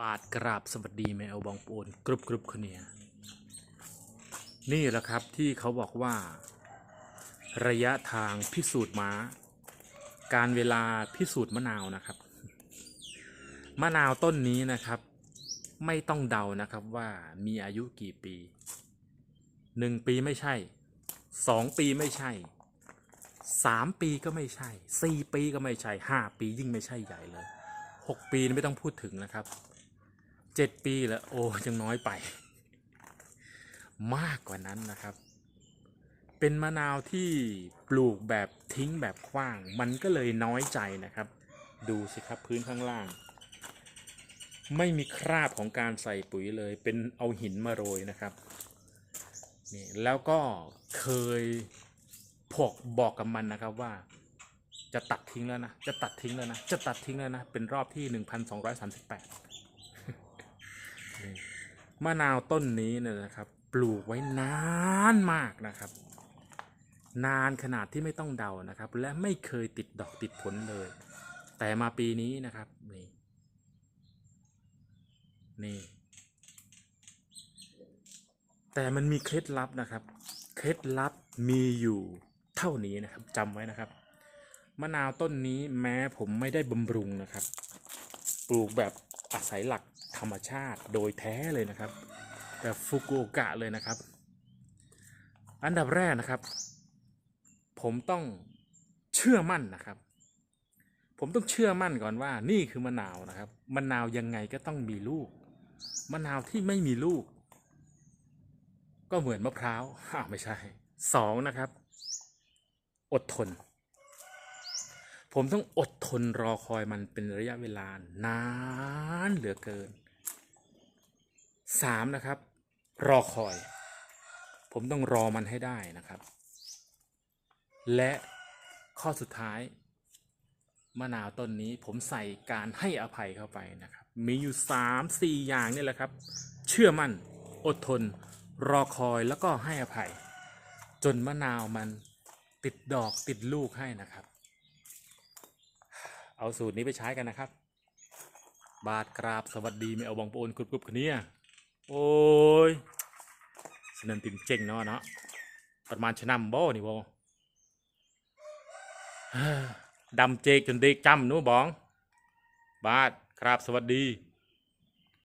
ปาดกราบสวัสดีแมวบองปูนกรุบกรุบคนเนียนี่แหละครับที่เขาบอกว่า ระยะทางพิสูจน์ม้า การเวลาพิสูจน์มะนาวนะครับ มะนาวต้นนี้นะครับ ไม่ต้องเดานะครับว่ามีอายุกี่ปีหนึ่งปีไม่ใช่สองปีไม่ใช่สามปีก็ไม่ใช่สี่ปีก็ไม่ใช่ห้าปียิ่งไม่ใช่ใหญ่เลยหกปีไม่ต้องพูดถึงนะครับ เจ็ดปีแล้วโอ้ยังน้อยไป มากกว่านั้นนะครับ เป็นมะนาวที่ปลูกแบบทิ้งแบบขว้าง มันก็เลยน้อยใจนะครับ ดูสิครับพื้นข้างล่าง ไม่มีคราบของการใส่ปุ๋ยเลย เป็นเอาหินมาโรยนะครับนี่แล้วก็เคยพกบอกกับมันนะครับว่าจะตัดทิ้งแล้วนะ จะตัดทิ้งแล้วนะ จะตัดทิ้งแล้วนะ เป็นรอบที่ 1238 มะนาวต้นนี้เนี่ยนะครับ ปลูกไว้นานมากนะครับ นานขนาดที่ไม่ต้องเดานะครับ และไม่เคยติดดอกติดผลเลย แต่มาปีนี้นะครับนี่นี่ แต่มันมีเคล็ดลับนะครับ เคล็ดลับมีอยู่เท่านี้นะครับจำไว้นะครับ มะนาวต้นนี้แม้ผมไม่ได้บำรุงนะครับ ปลูกแบบอาศัยหลัก ธรรมชาติโดยแท้เลยนะครับแบบฟุกุโอกะเลยนะครับ อันดับแรกนะครับ ผมต้องเชื่อมั่นนะครับ ผมต้องเชื่อมั่นก่อนว่านี่คือมะนาวนะครับมะนาวยังไงก็ต้องมีลูกมะนาวที่ไม่มีลูก ก็เหมือนมะพร้าวอ้าวไม่ใช่สองนะครับ อดทน ผมต้องอดทนรอคอยมันเป็นระยะเวลานานเหลือเกิน สามนะครับ รอคอย ผมต้องรอมันให้ได้นะครับ และข้อสุดท้าย มะนาวต้นนี้ผมใส่การให้อภัยเข้าไปนะครับ มีอยู่สามสี่อย่างนี่แหละครับ เชื่อมั่น อดทน รอคอยแล้วก็ให้อภัย จนมะนาวมันติดดอกติดลูกให้นะครับ เอาสูตรนี้ไปใช้กันนะครับ บาทกราบสวัสดีไม่เอาบองโปนกรุบกรุบคเนี้ย โอ้ยสนันตินเจ๋งเนาะเนาะประมาณชะนำบ่นี่บ่ ดำเจกจนเด็กจำหนู้บอง บาทครับสวัสดี